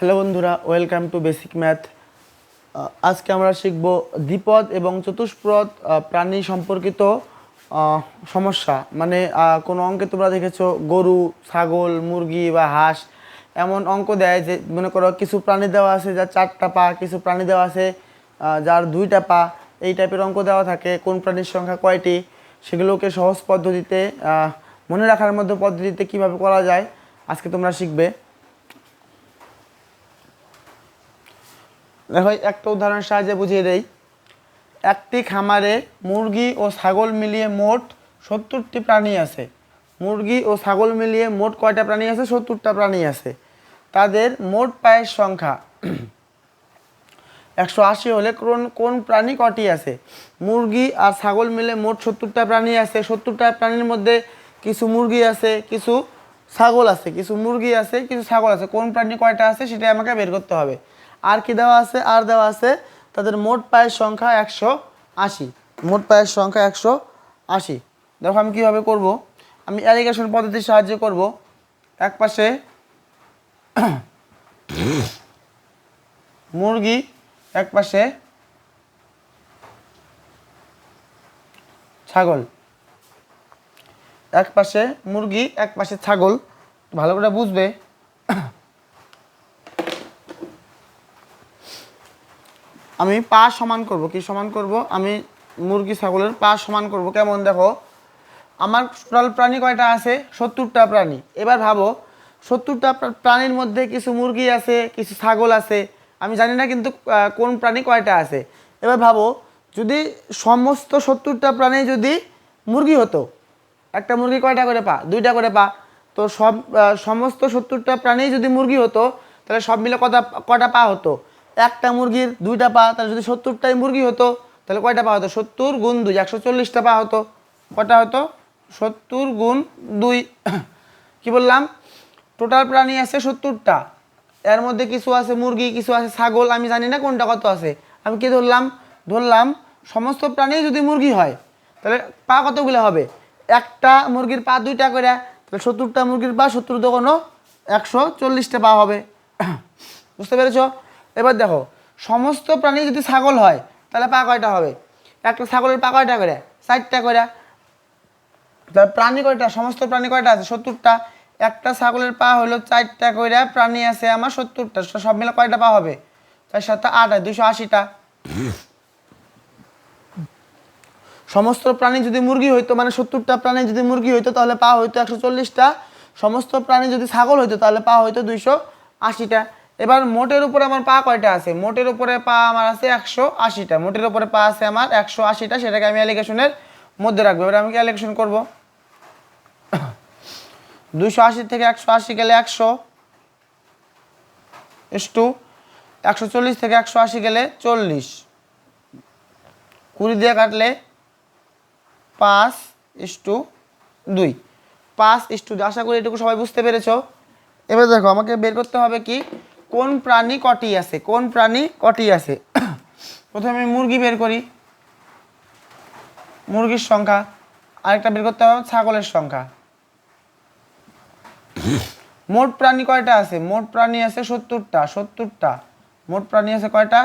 Hello বন্ধুরা, welcome to basic math. আজকে আমরা শিখব দ্বিপদ এবং চতুষ্পদ প্রাণী সম্পর্কিত সমস্যা। মানে কোনো অঙ্কে তোমরা দেখেছ, গরু, ছাগল, মুরগি বা হাঁস, এমন অঙ্ক দেয় যে, মনে করো কিছু প্রাণী দেওয়া আছে যার চারটা পা, কিছু প্রাণী দেওয়া আছে যার দুইটা পা, এই টাইপের অঙ্ক দেওয়া থাকে, কোন প্রাণীর সংখ্যা কয়টি, সেগুলোকে সহজ পদ্ধতিতে মনে রাখার মধ্যে পদ্ধতিতে কীভাবে করা যায়, আজকে তোমরা শিখবে। দেখো একটা উদাহরণের সাহায্যে বুঝিয়ে দেই। একটি খামারে মুরগি ও ছাগল মিলিয়ে মোট সত্তরটি প্রাণী আছে। মুরগি ও ছাগল মিলিয়ে মোট কয়টা প্রাণী আছে? সত্তরটা প্রাণী আছে। তাদের মোট পায়ের সংখ্যা একশো আশি হলে কোন কোন প্রাণী কটি আছে? মুরগি আর ছাগল মিলে মোট সত্তরটা প্রাণী আছে। সত্তরটা প্রাণীর মধ্যে কিছু মুরগি আছে, কিছু ছাগল আছে, কিছু মুরগি আছে, কিছু ছাগল আছে। কোন প্রাণী কয়টা আছে সেটা আমাকে বের করতে হবে। আর কি দেওয়া আছে? আর দেওয়া আছে তাদের মোট পায়ের সংখ্যা একশো আশি। মোট পায়ের সংখ্যা একশো আশি। দেখো আমি কীভাবে করব? আমি অ্যালিগেশন পদ্ধতির সাহায্যে করব। এক পাশে মুরগি, এক পাশে ছাগল। এক পাশে মুরগি, এক পাশে ছাগল। ভালো করে বুঝবে? আমি পা সমান করব, কি সমান করব? আমি মুরগি, ছাগলের পা সমান করব, কেমন দেখো? আমার টোটাল প্রাণী কয়টা আছে? সত্তরটা প্রাণী। এবার ভাবো, সত্তরটা প্রাণীর মধ্যে কিছু মুরগি আছে, কিছু ছাগল আছে, আমি জানি না কিন্তু কোন প্রাণী কয়টা আছে। এবার ভাবো, যদি সমস্ত সত্তরটা প্রাণী যদি মুরগি হতো, একটা মুরগি কয়টা করে পা? দুইটা করে পা। তো সব সমস্ত সত্তরটা প্রাণী যদি মুরগি হতো, তাহলে সব মিলে কটা কটা পা হতো? একটা মুরগির দুইটা পা, তাহলে যদি সত্তরটাই মুরগি হতো, তাহলে কয়টা পা হতো? সত্তর গুণ দুই, একশো চল্লিশটা পা হতো। কটা হতো? সত্তর গুণ দুই। কি বললাম? টোটাল প্রাণী আছে সত্তরটা। এর মধ্যে কিছু আছে মুরগি, কিছু আছে ছাগল, আমি জানি না কোনটা কত আছে। আমি কি ধরলাম? ধরলাম, সমস্ত প্রাণী যদি মুরগি হয়, তাহলে পা কতগুলো হবে? একটা মুরগির পা দুইটা করে, তাহলে সত্তরটা মুরগির পা, সত্তর দোকানো একশো চল্লিশটা পা হবে। বুঝতে পেরেছ? এবার দেখো, সমস্ত প্রাণী যদি ছাগল হয়, তাহলে পা কয়টা হবে? একটা ছাগলের পা কয়টা করে? চারটা করে। তাহলে প্রাণী কয়টা? সমস্ত প্রাণী কয়টা আছে? সত্তরটা। একটা ছাগলের পা হলো চারটা কইরা প্রাণী আছে আমার সত্তরটা। সব মিলে কয়টা পা হবে? চার সাতটা আট আর দুশো আশিটা। সমস্ত প্রাণী যদি মুরগি হইতো মানে সত্তরটা প্রাণী যদি মুরগি হইতো, তাহলে পা হইতো একশো চল্লিশটা। সমস্ত প্রাণী যদি ছাগল হইতো, তাহলে পা হইতো দুইশো আশিটা। এবার মোটের উপরে আমার পা কয়টা আছে? মোটের উপরে পা আমার আছে একশো আশিটা। মোটের উপরে পা আছে আমার একশো আশিটা, সেটাকে আমি অ্যালিগেশনের মধ্যে রাখব। এবার আমি কি অ্যালিগেশন করব? দুইশো আশি থেকে একশো আশি গেলে একশো টু একশো চল্লিশ থেকে একশো আশি গেলে চল্লিশ। কুড়ি দিয়ে কাটলে পাঁচ ইস্টু দুই। পাঁচ ইস্টু আশা করি এটুকু সবাই বুঝতে পেরেছ। এবার দেখো, আমাকে বের করতে হবে কি? কোন প্রাণী কটি আছে? কোন প্রাণী কটি আছে? প্রথমে মুরগি বের করি। মুরগির সংখ্যা, আরেকটা বের করতে হবে, ছাগলের সংখ্যা। মোট প্রাণী কয়টা আছে? মোট প্রাণী আছে সত্তরটা সত্তরটা। মোট প্রাণী আছে কয়টা?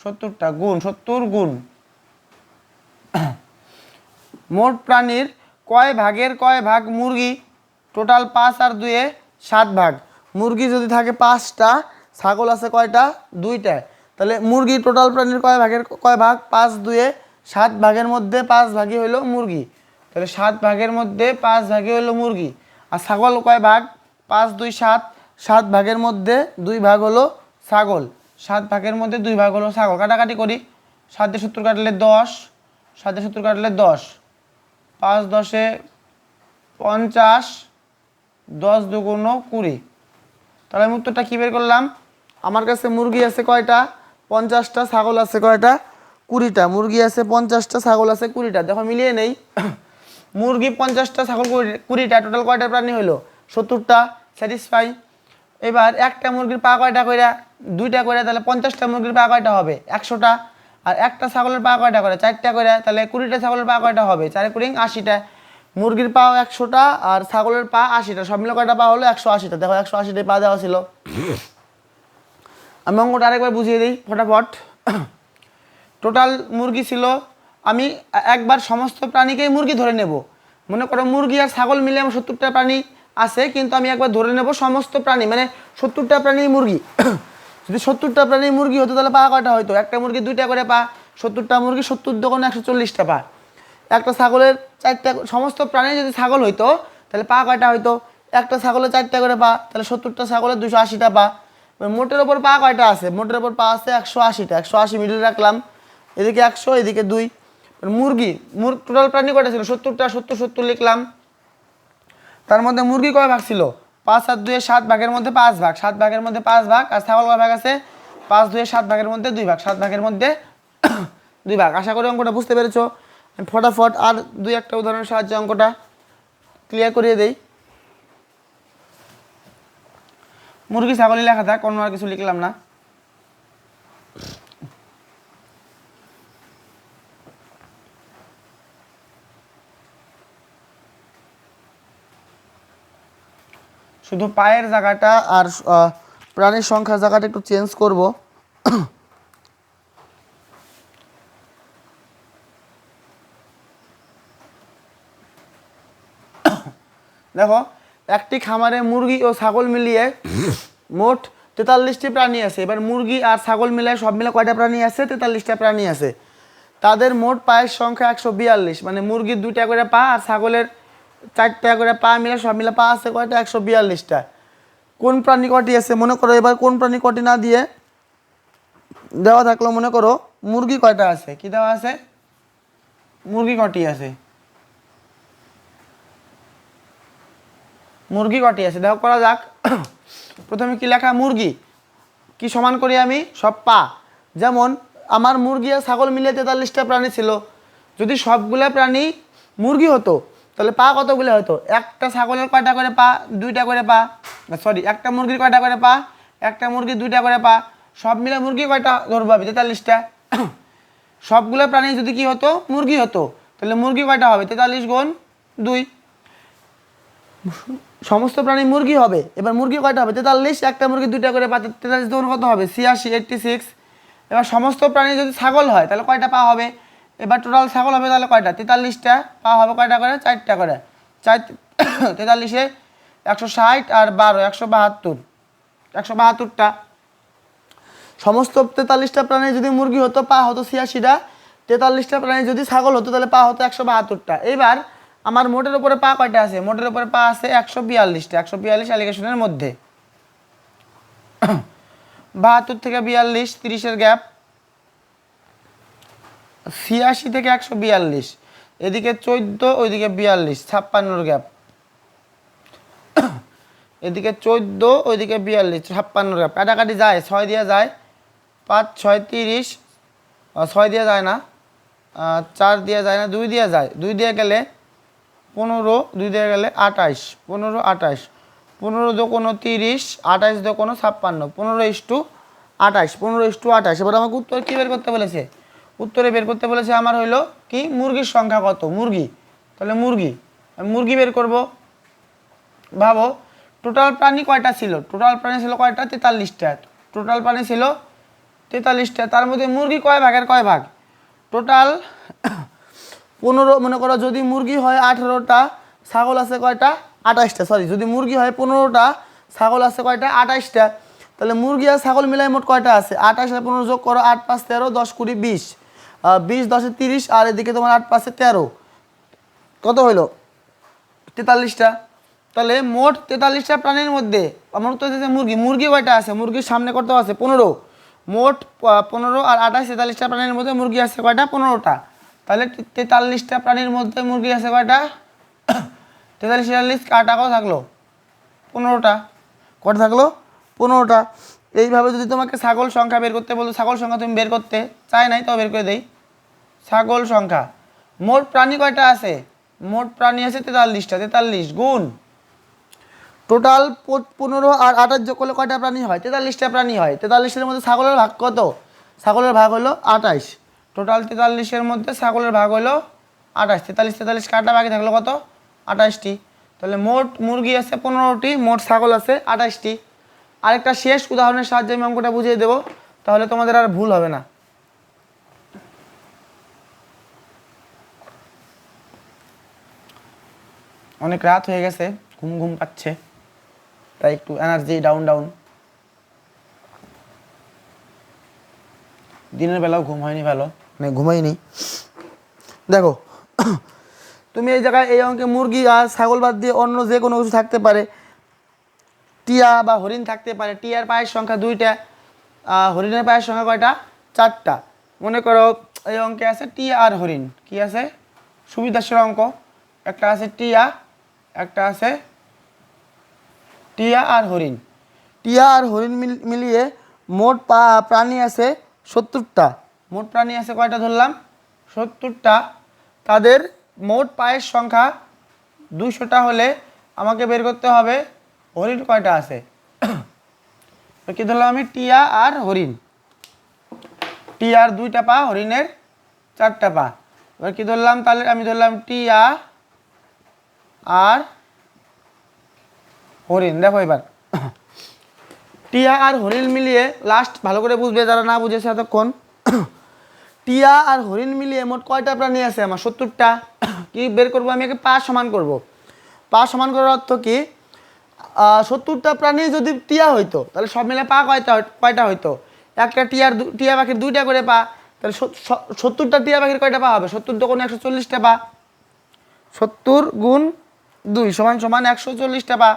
সত্তরটা, গুণ, সত্তর গুণ। মোট প্রাণীর কয় ভাগের কয় ভাগ মুরগি? টোটাল পাঁচ আর দুয়ে সাত ভাগ। মুরগি যদি থাকে পাঁচটা, ছাগল আছে কয়টা? দুইটা তাহলে মুরগি টোটাল প্রাণীর কয় ভাগের, কয় ভাগ? পাঁচ দুয়ে সাত ভাগের মধ্যে পাঁচ ভাগই হলো মুরগি। তাহলে সাত ভাগের মধ্যে পাঁচ ভাগই হলো মুরগি। আর ছাগল কয় ভাগ? পাঁচ, দুই, সাত। সাত ভাগের মধ্যে দুই ভাগ হলো ছাগল। সাত ভাগের মধ্যে দুই ভাগ হলো ছাগল। কাটাকাটি করি। সাতে সত্তর কাটলে দশ, সাতে সত্তর কাটলে দশ। পাঁচ দশে পঞ্চাশ, দশ দুগুণ কুড়ি। তাহলে আমি উত্তরটা কী বের করলাম? আমার কাছে মুরগি আছে কয়টা? পঞ্চাশটা, ছাগল আছে কয়টা? কুড়িটা। মুরগি আছে পঞ্চাশটা, ছাগল আছে কুড়িটা। দেখো মিলিয়ে নেই। মুরগি পঞ্চাশটা, ছাগল কুড়ি- কুড়িটা। টোটাল কয়টা প্রাণী হলো সত্তরটা। স্যাটিসফাই এবার একটা মুরগির পা কয়টা কইরা? দুইটা করে তাহলে পঞ্চাশটা মুরগির পা কয়টা হবে? একশোটা। আর একটা ছাগলের পা কয়টা করে চারটা করে তাহলে কুড়িটা ছাগলের পা কয়টা হবে? চারে কুড়ি, আশিটা। মুরগির পা একশোটা আর ছাগলের পা আশিটা। সব মিলে কয়টা পা হলো? একশো আশিটা। দেখো, একশো আশিটা পা দেওয়া ছিল। আমি অঙ্কটা আরেকবার বুঝিয়ে দিই, ফটাফট। টোটাল মুরগি ছিল, আমি একবার সমস্ত প্রাণীকেই মুরগি ধরে নেব। মনে করো মুরগি আর ছাগল মিলে আমার সত্তরটা প্রাণী আছে, কিন্তু আমি একবার ধরে নেব সমস্ত প্রাণী মানে সত্তরটা প্রাণী মুরগি। যদি সত্তরটা প্রাণী মুরগি হতো, তাহলে পা কয়টা হয়তো একটা মুরগি দুইটা করে পা, সত্তরটা মুরগি সত্তর দোকানে একশো চল্লিশটা পা। একটা ছাগলের চারটা সমস্ত প্রাণী যদি ছাগল হইতো, তাহলে পা কয়টা হইতো? একটা ছাগলের চারটা করে পা, তাহলে সত্তরটা ছাগলের দুশো আশিটা পা। মোটের ওপর পা কয়টা আছে? মোটের ওপর পা আছে একশো আশিটা, একশো আশি মিডিল রাখলাম। এদিকে একশো, এদিকে দুই। মুরগি, মুর টোটাল প্রাণী কয়টা ছিল? সত্তরটা, সত্তর সত্তর লিখলাম। তার মধ্যে মুরগি কয় ভাগ ছিল? পাঁচ আর দুয়ে সাত ভাগের মধ্যে পাঁচ ভাগ। সাত ভাগের মধ্যে পাঁচ ভাগ। আর ছাগল কয় ভাগ আছে? পাঁচ দুয়ে সাত ভাগের মধ্যে দুই ভাগ। সাত ভাগের মধ্যে দুই ভাগ। আশা করি অঙ্কটা বুঝতে পেরেছ। ফটাফট আর দুই একটা উদাহরণের সাহায্যে অঙ্কটা ক্লিয়ার করিয়ে দেই। মুরগি ছাগলই লেখা থাক অন্য আর কিছু লিখলাম না। শুধু পায়ের জায়গাটা আর প্রাণীর সংখ্যার জায়গাটা একটু চেঞ্জ করব। দেখো, একটি খামারে মুরগি ও ছাগল মিলিয়ে মোট তেতাল্লিশটি প্রাণী আছে। এবার মুরগি আর ছাগল মিলিয়ে সব মিলে কয়টা প্রাণী আছে? তেতাল্লিশটা প্রাণী আছে। তাদের মোট পায়ের সংখ্যা একশো বিয়াল্লিশ। মানে মুরগির দুইটা করে পা আর ছাগলের চারটা করে পা মিলে সব মিলে পা আছে কয়টা? একশো বিয়াল্লিশটা। কোন প্রাণী কটি আছে মনে করো? এবার কোন প্রাণী কটি না দিয়ে দেওয়া থাকল মনে করো, মুরগি কয়টা আছে? কি দেওয়া আছে? মুরগি কটি আছে? মুরগি কটি আছে? দেখো, করা যাক। প্রথমে কি লেখা? মুরগি। কি সমান করি আমি? সব পা। যেমন, আমার মুরগি আর ছাগল মিলিয়ে তেতাল্লিশটা প্রাণী ছিল। যদি সবগুলো প্রাণী মুরগি হতো, তাহলে পা কতগুলো হতো? একটা ছাগলের কয়টা করে পা? দুইটা করে পা। সরি একটা মুরগির কয়টা করে পা? একটা মুরগির দুইটা করে পা। সব মিলে মুরগি কয়টা ধরবো আমি? তেতাল্লিশটা। সবগুলো প্রাণী যদি কি হতো? মুরগি হতো। তাহলে মুরগি কয়টা হবে? তেতাল্লিশ গুণ দুই। সমস্ত প্রাণী মুরগি হবে। এবার মুরগি কয়টা হবে? তেতাল্লিশ, একটা মুরগি দুইটা করে পা তেতাল্লিশ তখন কত হবে? ছিয়াশি এইট্টি সিক্স এবার সমস্ত প্রাণী যদি ছাগল হয়, তাহলে কয়টা পা হবে? এবার টোটাল ছাগল হবে তাহলে কয়টা? তেতাল্লিশটা পা হবে কয়টা করে? চারটা করে। চার, তেতাল্লিশে একশো ষাট আর বারো, একশো বাহাত্তর। একশো বাহাত্তরটা। সমস্ত তেতাল্লিশটা প্রাণী যদি মুরগি হতো, পা হতো ছিয়াশিটা। তেতাল্লিশটা প্রাণী যদি ছাগল হতো, তাহলে পা হতো একশো বাহাত্তরটা। এইবার আমার মোটের উপরে পা কয়টা আছে? মোটের উপরে পা আছে একশো বিয়াল্লিশটা। একশো বিয়াল্লিশ অ্যালিগেশনের মধ্যে। বাহাত্তর থেকে বিয়াল্লিশ, তিরিশের গ্যাপ ছিয়াশি থেকে একশো বিয়াল্লিশ। এদিকে চোদ্দ, ওইদিকে বিয়াল্লিশ, ছাপ্পান্নর গ্যাপ এদিকে চোদ্দ, ওইদিকে বিয়াল্লিশ, ছাপ্পান্নর গ্যাপ কাটাকাটি যায়, ছয় দিয়ে যায়। পাঁচ, ছয়, তিরিশ। ছয় দিয়ে যায় না। চার দিয়ে যায় না, দুই দিয়ে যায়। দুই দিয়ে গেলে পনেরো দুই দিয়ে গেলে আঠাইশ পনেরো আঠাইশ পনেরো দো কোনো তিরিশ আঠাইশ দো কোনো ছাপ্পান্ন, পনেরো ইস্টু আঠাইশ পনেরো ইস্টু আঠাইশ এবার আমাকে উত্তর কী বের করতে বলেছে? উত্তরে বের করতে বলেছে আমার হইল কি? মুরগির সংখ্যা কত? মুরগি। তাহলে মুরগি মুরগি বের করব। ভাবো, টোটাল প্রাণী কয়টা ছিল? টোটাল প্রাণী ছিল কয়টা? তেতাল্লিশটা। টোটাল প্রাণী ছিল তেতাল্লিশটা। তার মধ্যে মুরগি কয় ভাগের কয় ভাগ? টোটাল পনেরো, মনে করো যদি মুরগি হয় আঠেরোটা, ছাগল আছে কয়টা? আঠাশটা সরি যদি মুরগি হয় পনেরোটা, ছাগল আছে কয়টা? আঠাশটা তাহলে মুরগি আর ছাগল মিলাই মোট কয়টা আছে? আঠাশ আর পনেরো যোগ করো, আট পাঁচ তেরো, দশ কুড়ি, বিশ। বিশ, দশে তিরিশ, আর এদিকে তোমার আট পাঁচে তেরো। কত হইল? তেতাল্লিশটা। তাহলে মোট তেতাল্লিশটা প্রাণীর মধ্যে, আমার তো মুরগি মুরগি কয়টা আছে? মুরগির সামনে কত আছে? পনেরো। মোট পনেরো আর আঠাশ তেতাল্লিশটা প্রাণীর মধ্যে মুরগি আছে কয়টা? পনেরোটা। তাহলে তেতাল্লিশটা প্রাণীর মধ্যে মুরগি আছে কয়টা? তেতাল্লিশ তেতাল্লিশ কাটা কত থাকল? পনেরোটা। কটা থাকল? পনেরোটা। এইভাবে যদি তোমাকে ছাগল সংখ্যা বের করতে বলতো ছাগল সংখ্যা তুমি বের করতে চাই নাই তো বের করে দেই। ছাগল সংখ্যা। মোট প্রাণী কয়টা আছে? মোট প্রাণী আছে তেতাল্লিশটা। তেতাল্লিশ গুণ। টোটাল পনেরো আর আঠাশ যোগ করলে কয়টা প্রাণী হয়? তেতাল্লিশটা প্রাণী হয়। তেতাল্লিশের মধ্যে ছাগলের ভাগ কত? ছাগলের ভাগ হলো আঠাশ টোটাল তেতাল্লিশের মধ্যে ছাগলের ভাগ হলো আঠাশ। তেতাল্লিশ তেতাল্লিশ কাটা বাকি থাকল কত? আঠাশটি। তাহলে মোট মুরগি আছে পনেরোটি, মোট ছাগল আছে আঠাশটি। আরেকটা শেষ উদাহরণের সাহায্যে আমি অঙ্কটা বুঝিয়ে দেবো, তাহলে তোমাদের আর ভুল হবে না। অনেক রাত হয়ে গেছে, ঘুম ঘুম পাচ্ছে তাই একটু এনার্জি ডাউন ডাউন দিনের বেলাও ঘুম হয়নি ভালো। মানে ঘুমাইনি দেখো, তুমি এই জায়গায় এই অঙ্কে মুরগি আর ছাগল বাদ দিয়ে অন্য যে কোনো কিছু থাকতে পারে। টিয়া বা হরিণ থাকতে পারে। টিয়ার পায়ের সংখ্যা দুইটা হরিণের পায়ের সংখ্যা কয়টা? চারটা। মনে করো এই অঙ্কে আছে টিয়া আর হরিণ। কি আছে? সুবিধাসের অঙ্ক। একটা আছে টিয়া, একটা আছে টিয়া আর হরিণ। টিয়া আর হরিণ মিল- মিলিয়ে মোট পা, প্রাণী আছে সত্তরটা। মোট প্রাণী আছে কয়টা ধরলাম? সত্তরটা। তাদের মোট পায়ের সংখ্যা দুশোটা হলে আমাকে বের করতে হবে। হরিণ কয়টা আছে? কি ধরলাম আমি? টিয়া আর হরিণ। টিয়ার দুইটা পা, হরিণের চারটা পা। এবার কি ধরলাম? তাহলে আমি ধরলাম টিয়া আর হরিণ। দেখো এবার। টিয়া আর হরিণ মিলিয়ে লাস্ট ভালো করে বুঝবে, যারা না বুঝেছে এতক্ষণ। টিয়া আর হরিণ মিলিয়ে মোট কয়টা প্রাণী আছে আমার? সত্তরটা। কি বের করব আমি? একে পা সমান করব। পা সমান করার অর্থ কি? সত্তরটা প্রাণী যদি টিয়া হইতো, তাহলে সব মিলে পা কয়টা কয়টা হইতো? একটা টিয়ার টিয়া পাখির দুইটা করে পা, তাহলে সত্তরটা টিয়া পাখির কয়টা পা হবে? সত্তর তো কোনো একশো চল্লিশটা পা। সত্তর গুণ দুই সমান সমান একশো চল্লিশটা পা।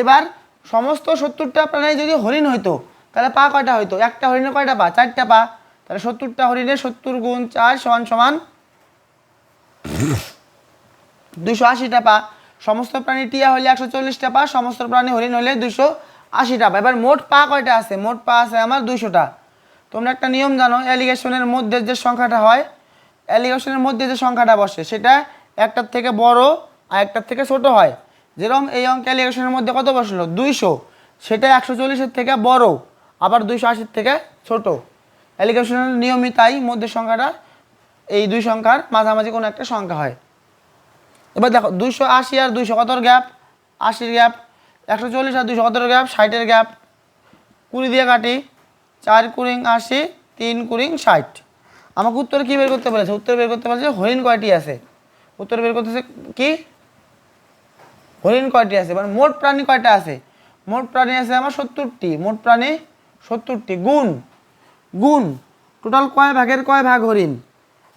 এবার সমস্ত সত্তরটা প্রাণী যদি হরিণ হইতো, তাহলে পা কয়টা হইতো? একটা হরিণের কয়টা পা? চারটা পা। তাহলে সত্তরটা হরিণে সত্তর গুণ চার সমান সমান দুশো আশিটা পা। সমস্ত প্রাণী টিয়া হলে একশো চল্লিশটা পা, সমস্ত প্রাণী হরিণ হলে দুশো আশিটা পা। এবার মোট পা কয়টা আছে? মোট পা আছে আমার দুশোটা তোমরা একটা নিয়ম জানো, অ্যালিগেশনের মধ্যে যে সংখ্যাটা হয়, অ্যালিগেশনের মধ্যে যে সংখ্যাটা বসে, সেটা একটার থেকে বড় আর একটার থেকে ছোট হয়। যেরকম এই অঙ্ক অ্যালিগেশনের মধ্যে কত বসল? দুইশো। সেটা একশো চল্লিশের থেকে বড়, আবার দুইশো আশির থেকে ছোট। অ্যালিগেশনের নিয়মই তাই মধ্যে সংখ্যাটা, এই দুই সংখ্যার মাঝামাঝি কোনো একটা সংখ্যা হয়। এবার দেখো, দুইশো আশি আর দুইশো কতর গ্যাপ? আশির গ্যাপ, একশো চল্লিশ আর দুইশো কতর গ্যাপ? ষাটের গ্যাপ। কুড়ি দিয়ে কাটি, চার কুড়িং আশি, তিন কুড়িং ষাট। আমাকে উত্তর কী বের করতে বলেছে? উত্তর বের করতে বলেছে হরিণ কয়টি আছে? উত্তর বের করতেছে কি? হরিণ কয়টি আছে? মানে মোট প্রাণী কয়টা আছে? মোট প্রাণী আছে আমার সত্তরটি। মোট প্রাণী সত্তরটি। গুণ। গুণ। টোটাল কয় ভাগের কয় ভাগ হরিণ?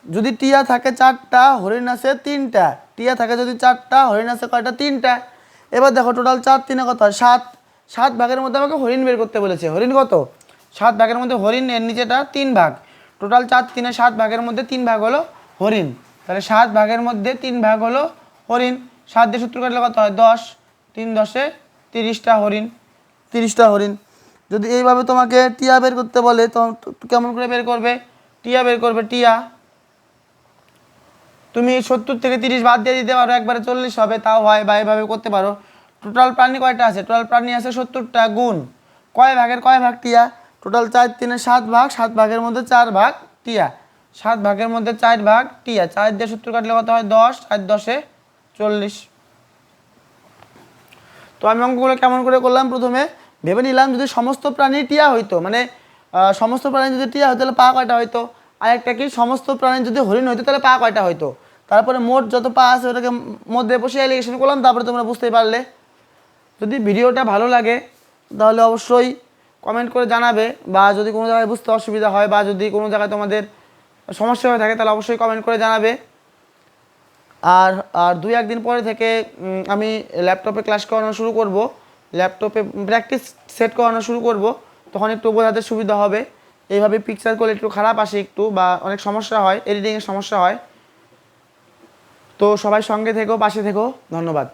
যদি টিয়া থাকে চারটা, হরিণ আছে তিনটা। টিয়া থাকে যদি চারটা, হরিণ আছে কয়টা? তিনটা। এবার দেখো টোটাল চার তিনে কত হয়? সাত। সাত ভাগের মধ্যে আমাকে হরিণ বের করতে বলেছে। হরিণ কত? সাত ভাগের মধ্যে হরিণ, এর নিচেটা তিন ভাগ। টোটাল চার তিনে সাত ভাগের মধ্যে তিন ভাগ হলো হরিণ। তাহলে সাত ভাগের মধ্যে তিন ভাগ হলো হরিণ। সাত দিয়ে সত্তর কাটলে কত হয়? দশ। তিন দশে তিরিশটা হরিণ। তিরিশটা হরিণ। যদি এইভাবে তোমাকে টিয়া বের করতে বলে, তো কেমন করে বের করবে? টিয়া বের করবে, টিয়া। তুমি সত্তর থেকে তিরিশ বাদ দিয়ে দিতে পারো, একবারে চল্লিশ হবে, তাও হয় বা এভাবে করতে পারো। টোটাল প্রাণী কয়টা আছে? টোটাল প্রাণী আছে সত্তরটা গুণ। কয় ভাগের কয় ভাগ টিয়া? টোটাল চার তিনে সাত ভাগ, সাত ভাগের মধ্যে চার ভাগ টিয়া। সাত ভাগের মধ্যে চার ভাগ টিয়া। চার দিয়ে সত্তর কাটলে কত হয়? দশ চার দশে চল্লিশ। তো আমি অঙ্কগুলো কেমন করে করলাম প্রথমে? ভেবে নিলাম যদি সমস্ত প্রাণী টিয়া হইতো মানে সমস্ত প্রাণী যদি টিয়া হইতো, তাহলে পা কয়টা হইতো? আর একটা কি, সমস্ত প্রাণী যদি হরিণ হইতো, তাহলে পা কয়টা হইতো? তারপরে মোট যত পা আছে ওটাকে মধ্যে বসে অ্যালিগেশন করলাম, তারপরে তোমরা বুঝতেই পারলে। যদি ভিডিওটা ভালো লাগে, তাহলে অবশ্যই কমেন্ট করে জানাবে, বা যদি কোনো জায়গায় বুঝতে অসুবিধা হয়, বা যদি কোনো জায়গায় তোমাদের সমস্যা হয়ে থাকে, তাহলে অবশ্যই কমেন্ট করে জানাবে। আর আর দুই, একদিন পরে থেকে আমি ল্যাপটপে ক্লাস করানো শুরু করব। ল্যাপটপে প্র্যাকটিস সেট করানো শুরু করব, তখন একটু বোঝাতে সুবিধা হবে। এইভাবে পিকচার করলে একটু খারাপ আসে একটু বা অনেক সমস্যা হয় এডিটিংয়ের সমস্যা হয়। তো সবাই সঙ্গে থেকো, পাশে থেকো, ধন্যবাদ।